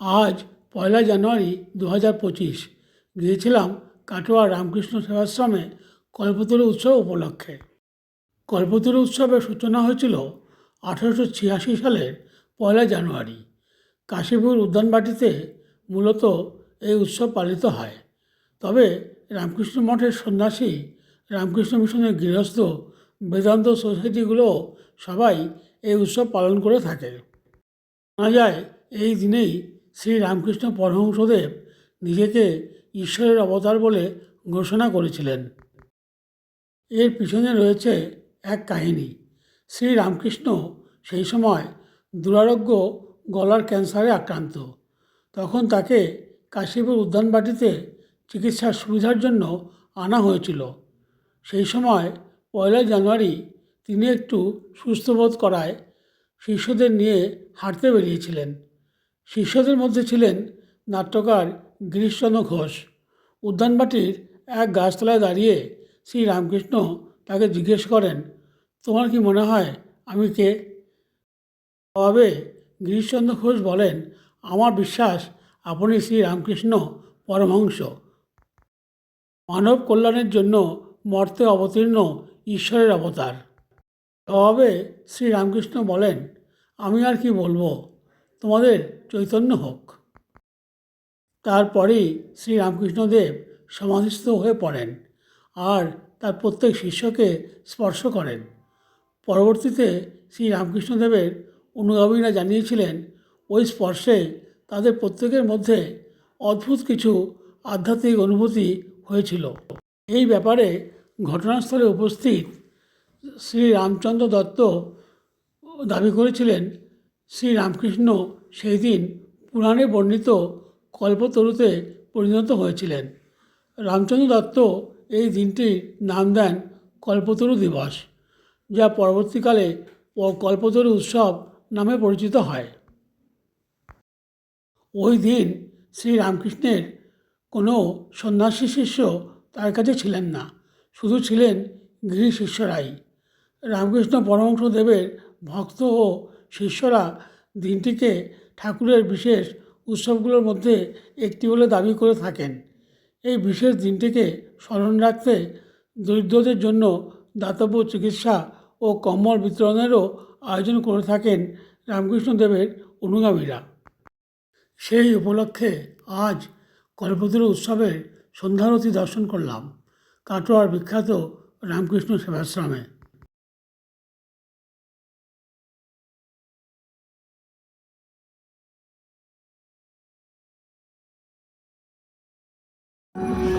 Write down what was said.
আজ পয়লা জানুয়ারি দু হাজার পঁচিশ। গিয়েছিলাম কাটোয়া রামকৃষ্ণ সেবাশ্রমে কল্পতরু উৎসব উপলক্ষে। কল্পতরু উৎসবের সূচনা হয়েছিল আঠেরোশো ছিয়াশি সালের পয়লা জানুয়ারি। কাশীপুর উদ্যানবাটিতে মূলত এই উৎসব পালিত হয়। তবে রামকৃষ্ণ মঠের সন্ন্যাসী রামকৃষ্ণ মিশনের গৃহস্থ বেদান্ত সোসাইটিগুলো সবাই এই উৎসব পালন করে থাকে। শোনা যায় এই দিনেই শ্রী রামকৃষ্ণ পরমহংসদেব নিজেকে ঈশ্বরের অবতার বলে ঘোষণা করেছিলেন। এর পিছনে রয়েছে এক কাহিনী। শ্রী রামকৃষ্ণ সেই সময় দুরারোগ্য গলার ক্যান্সারে আক্রান্ত। তখন তাকে কাশীপুর উদ্যানবাটিতে চিকিৎসার সুবিধার জন্য আনা হয়েছিল। সেই সময় পয়লা জানুয়ারি তিনি একটু সুস্থ বোধ করায় শিষ্যদের নিয়ে হাঁটতে বেরিয়েছিলেন। শিষ্যদের মধ্যে ছিলেন নাট্যকার গিরিশচন্দ্র ঘোষ। উদ্যানবাটির এক গাছতলায় দাঁড়িয়ে শ্রী রামকৃষ্ণ তাকে জিজ্ঞেস করেন, তোমার কি মনে হয় আমি কে? জবাবে গিরিশচন্দ্র ঘোষ বলেন, আমার বিশ্বাস আপনি শ্রী রামকৃষ্ণ পরমহংস। মানব কল্যাণের জন্য মর্তে অবতীর্ণ ঈশ্বরের অবতার। জবাবে শ্রী রামকৃষ্ণ বলেন, আমি আর কি বলব? তোমাদের চৈতন্য হোক। তারপরেই শ্রী রামকৃষ্ণদেব সমাধিস্থ হয়ে পড়েন আর তার প্রত্যেক শিষ্যকে স্পর্শ করেন। পরবর্তীতে শ্রী রামকৃষ্ণদেবের অনুগামীরা জানিয়েছিলেন, ওই স্পর্শে তাদের প্রত্যেকের মধ্যে অদ্ভুত কিছু আধ্যাত্মিক অনুভূতি হয়েছিল। এই ব্যাপারে ঘটনাস্থলে উপস্থিত শ্রী রামচন্দ্র দত্ত দাবি করেছিলেন শ্রী রামকৃষ্ণ সেই দিন পুরাণে বর্ণিত কল্পতরুতে পরিণত হয়েছিলেন। রামচন্দ্র দত্ত এই দিনটির নাম দেন কল্পতরু দিবস, যা পরবর্তীকালে কল্পতরু উৎসব নামে পরিচিত হয়। ওই দিন শ্রী রামকৃষ্ণের কোনো সন্ন্যাসী শিষ্য তার কাছে ছিলেন না, শুধু ছিলেন গৃহী শিষ্যরাই রামকৃষ্ণ পরমহংসদেবের ভক্ত ও শিষ্যরা দিনটিকে ঠাকুরের বিশেষ উৎসবগুলোর মধ্যে একটি বলে দাবি করে থাকেন। এই বিশেষ দিনটিকে স্মরণ রাখতে দরিদ্রদের জন্য দাতব্য চিকিৎসা ও কম্বল বিতরণেরও আয়োজন করে থাকেন রামকৃষ্ণদেবের অনুগামীরা। সেই উপলক্ষে আজ কল্পতরু উৎসবের সন্ধ্যারতি দর্শন করলাম। কাটোয়ার বিখ্যাত রামকৃষ্ণ সেবাশ্রমে। Mm-hmm.